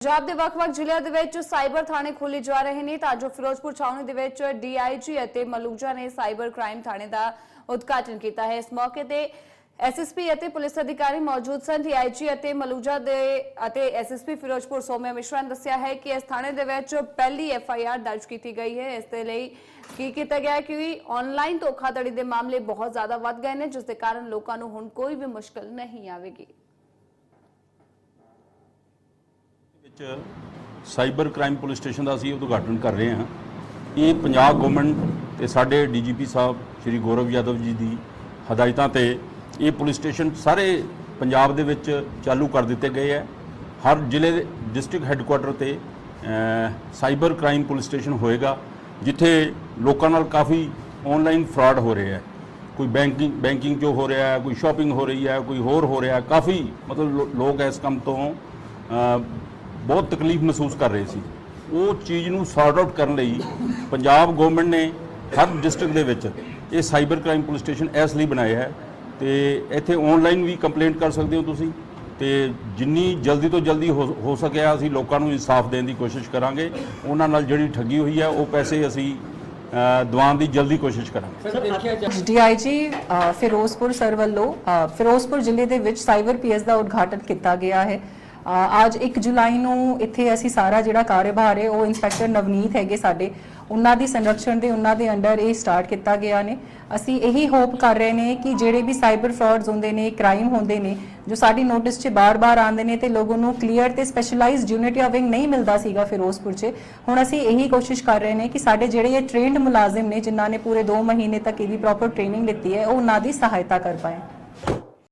ਪੰਜਾਬ ਦੇ ਵੱਖ-ਵੱਖ ਜ਼ਿਲ੍ਹਿਆਂ ਦੇ ਵਿੱਚ ਸਾਈਬਰ ਥਾਣੇ ਖੋਲ੍ਹੇ ਜਾ ਰਹੇ ਨੇ ਤਾਂ ਜੋ ਫਿਰੋਜ਼ਪੁਰ ਛਾਉਣੀ ਦੇ ਵਿੱਚ ਡੀਆਈਜੀ ਅਤੇ ਮਲੂਜਾ ਨੇ ਸਾਈਬਰ ਕ੍ਰਾਈਮ ਥਾਣੇ ਦਾ ਉਦਘਾਟਨ ਕੀਤਾ ਹੈ। ਇਸ ਮੌਕੇ ਤੇ ਐਸਐਸਪੀ ਅਤੇ ਪੁਲਿਸ ਅਧਿਕਾਰੀ ਮੌਜੂਦ ਸਨ। ਡੀਆਈਜੀ ਅਤੇ ਮਲੂਜਾ ਦੇ ਅਤੇ ਐਸਐਸਪੀ ਫਿਰੋਜ਼ਪੁਰ ਸੋਮਿਆ ਮਿਸ਼ਰਾ ਨੇ ਦੱਸਿਆ ਹੈ ਕਿ ਇਸ ਥਾਣੇ ਦੇ ਵਿੱਚ ਪਹਿਲੀ ਐਫਆਈਆਰ ਦਰਜ ਕੀਤੀ ਗਈ ਹੈ। ਇਸ ਦੇ ਲਈ ਕੀ ਕੀਤਾ ਗਿਆ ਕਿ ਆਨਲਾਈਨ ਧੋਖਾਧੜੀ ਦੇ ਮਾਮਲੇ ਬਹੁਤ ਜ਼ਿਆਦਾ ਵੱਧ ਗਏ ਨੇ, ਜਿਸ ਦੇ ਕਾਰਨ ਲੋਕਾਂ ਨੂੰ ਹੁਣ ਕੋਈ ਵੀ ਮੁਸ਼ਕਲ ਨਹੀਂ ਆਵੇਗੀ। ਵਿੱਚ ਸਾਈਬਰ ਕ੍ਰਾਈਮ ਪੁਲਿਸ ਸਟੇਸ਼ਨ ਦਾ ਅਸੀਂ ਉਦਘਾਟਨ ਕਰ ਰਹੇ ਹਾਂ। ਇਹ ਪੰਜਾਬ ਗਵਰਨਮੈਂਟ ਤੇ ਸਾਡੇ ਡੀਜੀਪੀ ਸਾਹਿਬ ਸ਼੍ਰੀ ਗੌਰਵ ਯਾਦਵ ਜੀ ਦੀ ਹਦਾਇਤਾਂ ਤੇ ਇਹ ਪੁਲਿਸ ਸਟੇਸ਼ਨ ਸਾਰੇ ਪੰਜਾਬ ਦੇ ਵਿੱਚ ਚਾਲੂ ਕਰ ਦਿੱਤੇ ਗਏ ਹੈ। ਹਰ ਜ਼ਿਲ੍ਹੇ ਦੇ ਡਿਸਟ੍ਰਿਕਟ ਹੈੱਡਕੁਆਟਰ ਤੇ ਸਾਈਬਰ ਕ੍ਰਾਈਮ ਪੁਲਿਸ ਸਟੇਸ਼ਨ ਹੋਏਗਾ, ਜਿੱਥੇ ਲੋਕਾਂ ਨਾਲ ਕਾਫੀ ਆਨਲਾਈਨ ਫਰਾਡ ਹੋ ਰਿਹਾ ਹੈ। ਕੋਈ ਬੈਂਕਿੰਗ ਬੈਂਕਿੰਗ ਜੋ ਹੋ ਰਿਹਾ ਹੈ, ਕੋਈ ਸ਼ਾਪਿੰਗ ਹੋ ਰਹੀ ਹੈ, ਕੋਈ ਹੋਰ ਹੋ ਰਿਹਾ ਹੈ। ਕਾਫੀ ਮਤਲਬ ਲੋ- ਲੋਕ ਇਸ ਕੰਮ ਤੋਂ ਬਹੁਤ ਤਕਲੀਫ ਮਹਿਸੂਸ ਕਰ ਰਹੇ ਸੀ। ਉਹ ਚੀਜ਼ ਨੂੰ ਸੌਰਟ ਆਊਟ ਕਰਨ ਲਈ ਪੰਜਾਬ ਗਵਰਨਮੈਂਟ ਨੇ ਹਰ ਡਿਸਟ੍ਰਿਕਟ ਦੇ ਵਿੱਚ ਇਹ ਸਾਈਬਰ ਕ੍ਰਾਈਮ ਪੁਲਿਸ ਸਟੇਸ਼ਨ ਇਸ ਲਈ ਬਣਾਇਆ ਹੈ ਤੇ ਇੱਥੇ ਆਨਲਾਈਨ ਵੀ ਕੰਪਲੇਂਟ ਕਰ ਸਕਦੇ ਹੋ ਤੁਸੀਂ ਤੇ ਜਿੰਨੀ ਜਲਦੀ ਤੋਂ ਜਲਦੀ ਹੋ ਹੋ ਸਕਿਆ ਅਸੀਂ ਲੋਕਾਂ ਨੂੰ ਇਨਸਾਫ ਦੇਣ ਦੀ ਕੋਸ਼ਿਸ਼ ਕਰਾਂਗੇ। ਉਹਨਾਂ ਨਾਲ ਜਿਹੜੀ ਠੱਗੀ ਹੋਈ ਹੈ ਉਹ ਪੈਸੇ ਅਸੀਂ ਦਿਵਾਉਣ ਦੀ ਜਲਦੀ ਕੋਸ਼ਿਸ਼ ਕਰਾਂਗੇ। ਡੀਆਈਜੀ ਫਿਰੋਜ਼ਪੁਰ ਸਰ ਵੱਲੋਂ ਫਿਰੋਜ਼ਪੁਰ ਜ਼ਿਲ੍ਹੇ ਦੇ ਵਿੱਚ ਸਾਈਬਰ ਪੀਐਸ ਦਾ ਉਦਘਾਟਨ ਕੀਤਾ ਗਿਆ ਹੈ। ਅੱਜ 1 ਜੁਲਾਈ ਨੂੰ ਇੱਥੇ ਅਸੀਂ ਸਾਰਾ ਜਿਹੜਾ ਕਾਰੋਬਾਰ ਹੈ, ਉਹ ਇੰਸਪੈਕਟਰ ਨਵਨੀਤ ਹੈਗੇ ਸਾਡੇ, ਉਹਨਾਂ ਦੀ ਸੰਰਕਸ਼ਣ ਦੇ, ਉਹਨਾਂ ਦੇ ਅੰਡਰ ਇਹ ਸਟਾਰਟ ਕੀਤਾ ਗਿਆ ਨੇ। ਅਸੀਂ ਇਹੀ ਹੋਪ ਕਰ ਰਹੇ ਨੇ ਕਿ ਜਿਹੜੇ ਵੀ ਸਾਈਬਰ ਫਰਾਡਸ ਹੁੰਦੇ ਨੇ ਕ੍ਰਾਈਮ ਹੁੰਦੇ ਨੇ, ਜੋ ਸਾਡੀ ਨੋਟਿਸ 'ਚ ਬਾਰ-ਬਾਰ ਆਉਂਦੇ ਨੇ ਤੇ ਲੋਕਾਂ ਨੂੰ ਕਲੀਅਰ ਤੇ ਸਪੈਸ਼ਲਾਈਜ਼ਡ ਯੂਨਿਟ ਜਾਂ ਵਿੰਗ ਨਹੀਂ ਮਿਲਦਾ ਸੀਗਾ ਫਿਰੋਜ਼ਪੁਰ 'ਚ, ਹੁਣ ਅਸੀਂ ਇਹੀ ਕੋਸ਼ਿਸ਼ ਕਰ ਰਹੇ ਨੇ ਕਿ ਸਾਡੇ ਜਿਹੜੇ ਇਹ ਟ੍ਰੇਨਡ ਮੁਲਾਜ਼ਮ ਨੇ, ਜਿਨ੍ਹਾਂ ਨੇ ਪੂਰੇ 2 ਮਹੀਨੇ ਤੱਕ ਇਹਦੀ ਪ੍ਰੋਪਰ ਟ੍ਰੇਨਿੰਗ ਲਿੱਤੀ ਹੈ, ਉਹ ਉਹਨਾਂ ਦੀ ਸਹਾਇਤਾ ਕਰ ਪਾਏ।